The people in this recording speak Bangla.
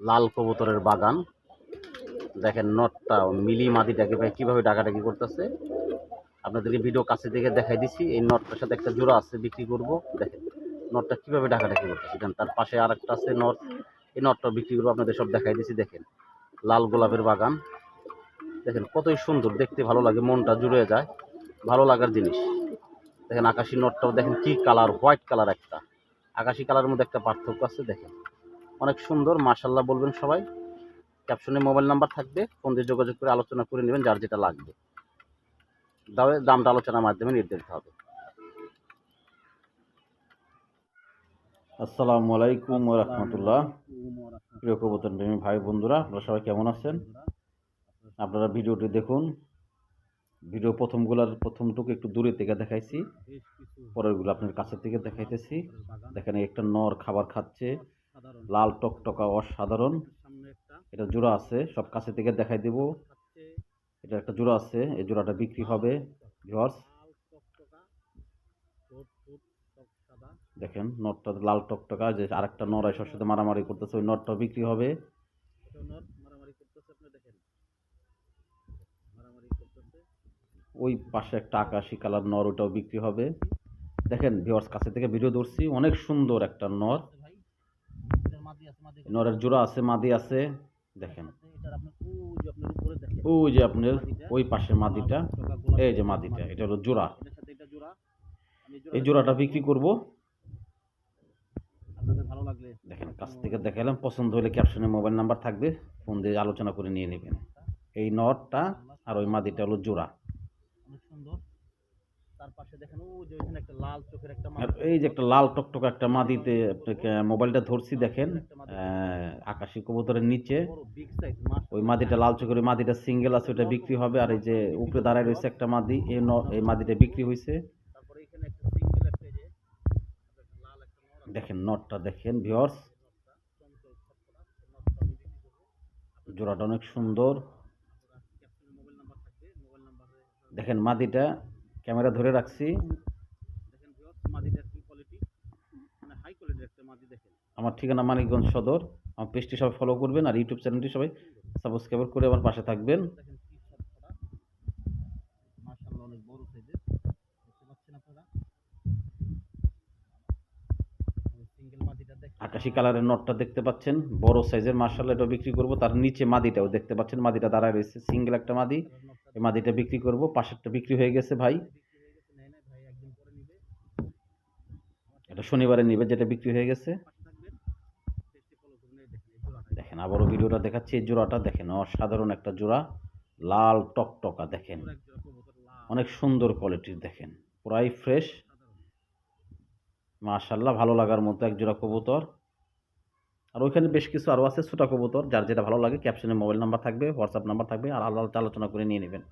লাল কবুতরের বাগান। দেখেন, নটটা মিলি মাদিটাকে ভাই কীভাবে ডাকাডাকি করতেছে। আপনাদেরকে ভিডিও কাছে থেকে দেখাই দিছি, এই নটটার সাথে একটা জোড়া আছে, বিক্রি করব। দেখেন, নটটা কীভাবে ডাকাডাকি করতেছে। দেখেন তার পাশে আর একটা আছে নট। এই নটটা বিক্রি করব, আপনাদের সব দেখাই দিছি, দেখেন। লাল গোলাপের বাগান। দেখেন, কতই সুন্দর, দেখতে ভালো লাগে, মনটা জুড়ে যায়। ভালো লাগার জিনিস। দেখেন, আকাশি নটটাও দেখেন কি কালার, হোয়াইট কালার একটা। আকাশি কালারের মধ্যে একটা পার্থক্য আছে, দেখেন। অনেক সুন্দর মার্শাল্লাহ বলবেন সবাই। ক্যাপশনে মোবাইল নাম্বার থাকবে, ফোন দিয়ে যোগাযোগ করে আলোচনা করে নেবেন যার যেটা লাগবে। দামে দামটা আলোচনার মাধ্যমে নির্ধারিত হবে। আসসালামু আলাইকুম রহমতুল্লাহ। প্রিয় কবুতর প্রেমী ভাই বন্ধুরা, আপনারা সবাই কেমন আছেন? আপনারা ভিডিওটি দেখুন। ভিডিও প্রথমগুলার প্রথমটুকু একটু দূরে থেকে দেখাইছি। পরেরগুলো আপনার কাছের থেকে দেখাইতেছি। দেখেন একটা নর খাবার খাচ্ছে। লাল টকটকা অসাধারণ। এটা জোড়া আছে, সব কাছে থেকে দেখাই দেব। এটা একটা জোড়া আছে, এই জোড়াটা বিক্রি হবে ভিউয়ার্স দেখেন, নটটা লাল টকটকা, যে আরেকটা নর এসের সাথে মারামারি করতেছে, ওই নটটা বিক্রি হবে। ওই পাশে একটা আকাশি কালার নর, ওটাও বিক্রি হবে। দেখেন ভিওয়ার্স কাছে থেকে ভিডিও ধরছি, অনেক সুন্দর একটা নর। নরের জোড়া আছে মাদি আছে দেখেন। ওই যে আপনার ওই পাশে মাদিটা। এই যে মাদিটা এটা হলো জোড়া। এই জোড়াটা বিক্রি করব। দেখেন কাছ থেকে দেখালাম পছন্দ হলে ক্যাপশনে মোবাইল নাম্বার থাকবে ফোন দিয়ে আলোচনা করে নিয়ে নেবেন। এই নটটা আর ওই মাদিটা হলো জোড়া। সুন্দর। তার পাশে দেখেন ও যে ওইখানে একটা লাল চোখের একটা আর এই যে একটা লাল টকটক একটা মাদিতে মোবাইলটা ধরছি দেখেন আকাশি কবুতরের নিচে। ওই মাদিটা লাল চোখের ওই মাদিটা সিঙ্গেল আছে ওটা বিক্রি হবে। আর এই যে উপরে দাঁড়ায় রয়েছে একটা মাদি এই এই মাদিটা বিক্রি হয়েছে দেখেন নটটা দেখেন ভিওর্স জোড়াটা অনেক সুন্দর। দেখেন মাদিটা ক্যামেরা ধরে রাখছি। মানে হাই কোয়ালিটির একটা মাদি দেখেন। আমার ঠিকানা মানিকগঞ্জ সদর। আমার পেজটি সবাই ফলো করবেন আর ইউটিউব চ্যানেলটি সবাই সাবস্ক্রাইব করে আমার পাশে থাকবেন। আকাশি কালারের নটটা দেখতে পাচ্ছেন। বড় সাইজের মার্শাল এটা বিক্রি করব। তার নিচে মাদিটাও দেখতে পাচ্ছেন। মাদিটা দাঁড়ায় রয়েছে। সিঙ্গেল একটা মাদি। এই মাদিটা বিক্রি করব, পাশেরটা বিক্রি হয়ে গেছে ভাই। এটা শনিবারে নিবে, যেটা বিক্রি হয়ে গেছে। দেখেন, আবারও ভিডিওটা দেখাচ্ছি, এই জোড়াটা দেখেন, অসাধারণ একটা জোড়া, লাল টকটকা, দেখেন। অনেক সুন্দর কোয়ালিটির দেখেন। পুরাই ফ্রেশ মাশাল্লাহ ভালো লাগার মতো এক জোড়া কবুতর। আর ওইখানে বেশ কিছু আরও আছে ছোটা কবুতর, যার যেটা ভালো লাগে ক্যাপশনে মোবাইল নাম্বার থাকবে হোয়াটসঅ্যাপ নাম্বার থাকবে, আর আলাদা আলোচনা করে নিয়ে নেবেন।